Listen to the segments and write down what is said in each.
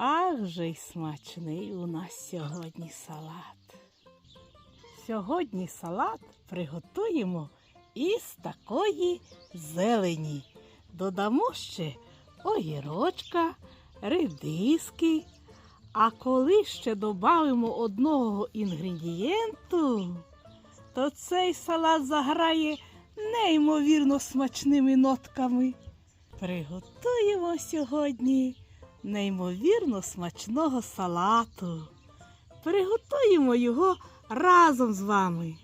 Ах же й смачний у нас сьогодні салат. Сьогодні салат приготуємо із такої зелені. Додамо ще огірочка, редиски. А коли ще додамо одного інгредієнту, то цей салат заграє неймовірно смачними нотками. Приготуємо сьогодні неймовірно смачного салату. Приготуємо його разом з вами.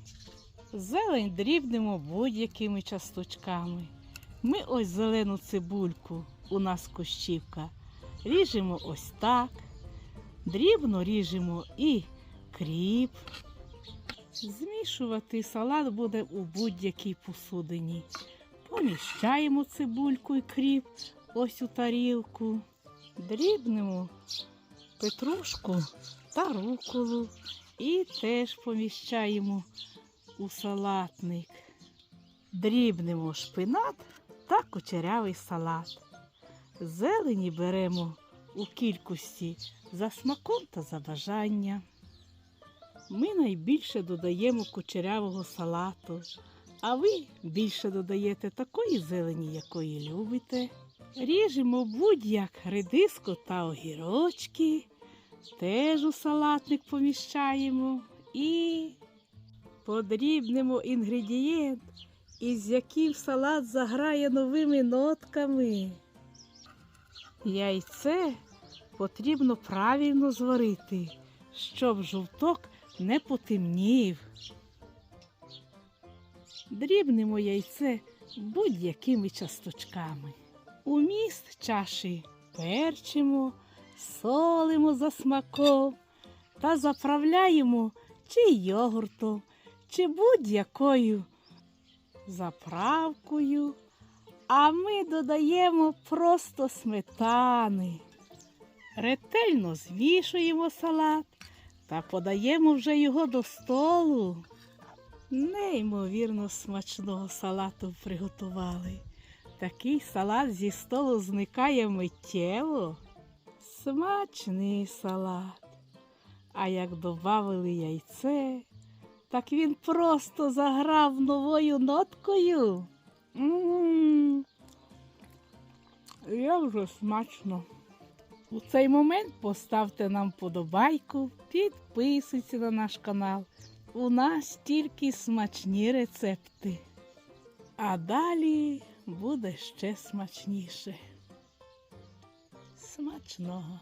Зелень дрібнемо будь-якими часточками. Ми ось зелену цибульку, у нас кущівка, ріжемо ось так. Дрібно ріжемо і кріп. Змішувати салат буде у будь-якій посудині. Поміщаємо цибульку і кріп ось у тарілку. Дрібнемо петрушку та руколу і теж поміщаємо у салатник. Дрібнемо шпинат та кучерявий салат. Зелені беремо у кількості за смаком та за бажання. Ми найбільше додаємо кучерявого салату, а ви більше додаєте такої зелені, якої любите. Ріжемо будь-як редиску та огірочки, теж у салатник поміщаємо і подрібнемо інгредієнт, із яким салат заграє новими нотками. Яйце потрібно правильно зварити, щоб жовток не потемнів. Дрібнемо яйце будь-якими часточками. У міст чаші перчимо, солимо за смаком та заправляємо чи йогуртом, чи будь-якою заправкою. А ми додаємо просто сметани. Ретельно звішуємо салат та подаємо вже його до столу. Неймовірно смачного салату приготували. Такий салат зі столу зникає миттєво. Смачний салат. А як додали яйце, так він просто заграв новою ноткою. М, Як же смачно. У цей момент поставте нам подобайку, підписуйтесь на наш канал. У нас тільки смачні рецепти. А далі буде ще смачніше. Смачного!